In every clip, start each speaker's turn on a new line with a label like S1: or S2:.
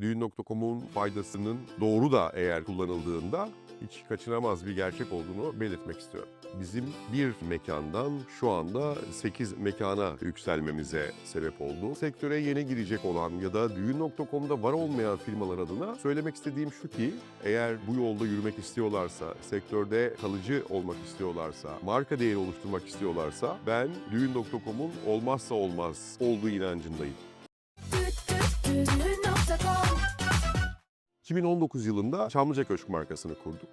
S1: Düğün.com'un faydasının doğru da eğer kullanıldığında hiç kaçınamaz bir gerçek olduğunu belirtmek istiyorum. Bizim bir mekandan şu anda 8 mekana yükselmemize sebep oldu. Sektöre yeni girecek olan ya da düğün.com'da var olmayan firmalar adına söylemek istediğim şu ki eğer bu yolda yürümek istiyorlarsa, sektörde kalıcı olmak istiyorlarsa, marka değeri oluşturmak istiyorlarsa ben düğün.com'un olmazsa olmaz olduğu inancındayım.
S2: Düğün.com
S1: 2019 yılında Çamlıca Köşk markasını kurduk.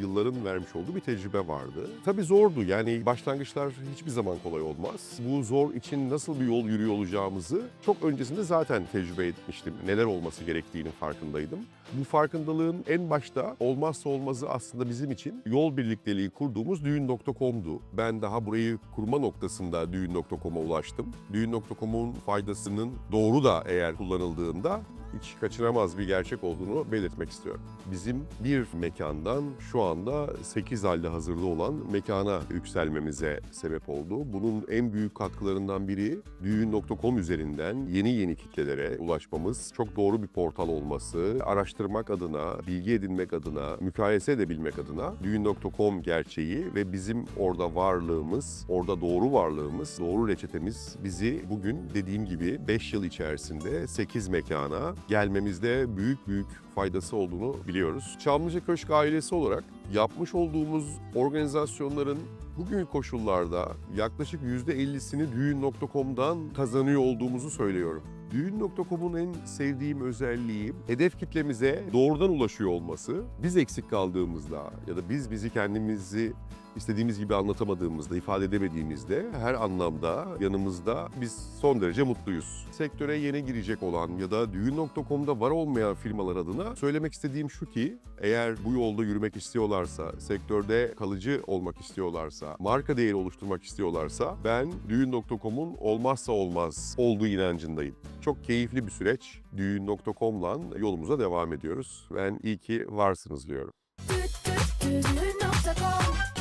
S1: Yılların vermiş olduğu bir tecrübe vardı. Tabii zordu yani başlangıçlar hiçbir zaman kolay olmaz. Bu zor için nasıl bir yol yürüyor olacağımızı çok öncesinde zaten tecrübe etmiştim. Neler olması gerektiğinin farkındaydım. Bu farkındalığın en başta olmazsa olmazı aslında bizim için yol birlikteliği kurduğumuz düğün.com'du. Ben daha burayı kurma noktasında düğün.com'a ulaştım. Düğün.com'un faydasının doğru da eğer kullanıldığında hiç kaçınamaz bir gerçek olduğunu belirtmek istiyorum. Bizim bir mekandan şu anda 8 halde hazırda olan mekana yükselmemize sebep oldu. Bunun en büyük katkılarından biri düğün.com üzerinden yeni yeni kitlelere ulaşmamız, çok doğru bir portal olması, araştırmak adına, bilgi edinmek adına, mukayese edebilmek adına düğün.com gerçeği ve bizim orada varlığımız, orada doğru varlığımız, doğru reçetemiz bizi bugün dediğim gibi 5 yıl içerisinde 8 mekana gelmemizde büyük büyük faydası olduğunu biliyoruz. Çamlıca Köşk ailesi olarak yapmış olduğumuz organizasyonların bugünkü koşullarda yaklaşık %50'sini düğün.com'dan kazanıyor olduğumuzu söylüyorum. Düğün.com'un en sevdiğim özelliği hedef kitlemize doğrudan ulaşıyor olması. Biz eksik kaldığımızda ya da biz bizi kendimizi istediğimiz gibi anlatamadığımızda, ifade edemediğimizde her anlamda yanımızda biz son derece mutluyuz. Sektöre yeni girecek olan ya da düğün.com'da var olmayan firmalar adına söylemek istediğim şu ki eğer bu yolda yürümek istiyorlarsa, sektörde kalıcı olmak istiyorlarsa, marka değeri oluşturmak istiyorlarsa ben düğün.com'un olmazsa olmaz olduğu inancındayım. Çok keyifli bir süreç. Düğün.com'la yolumuza devam ediyoruz. Ben iyi ki varsınız diyorum.
S2: Düğün.com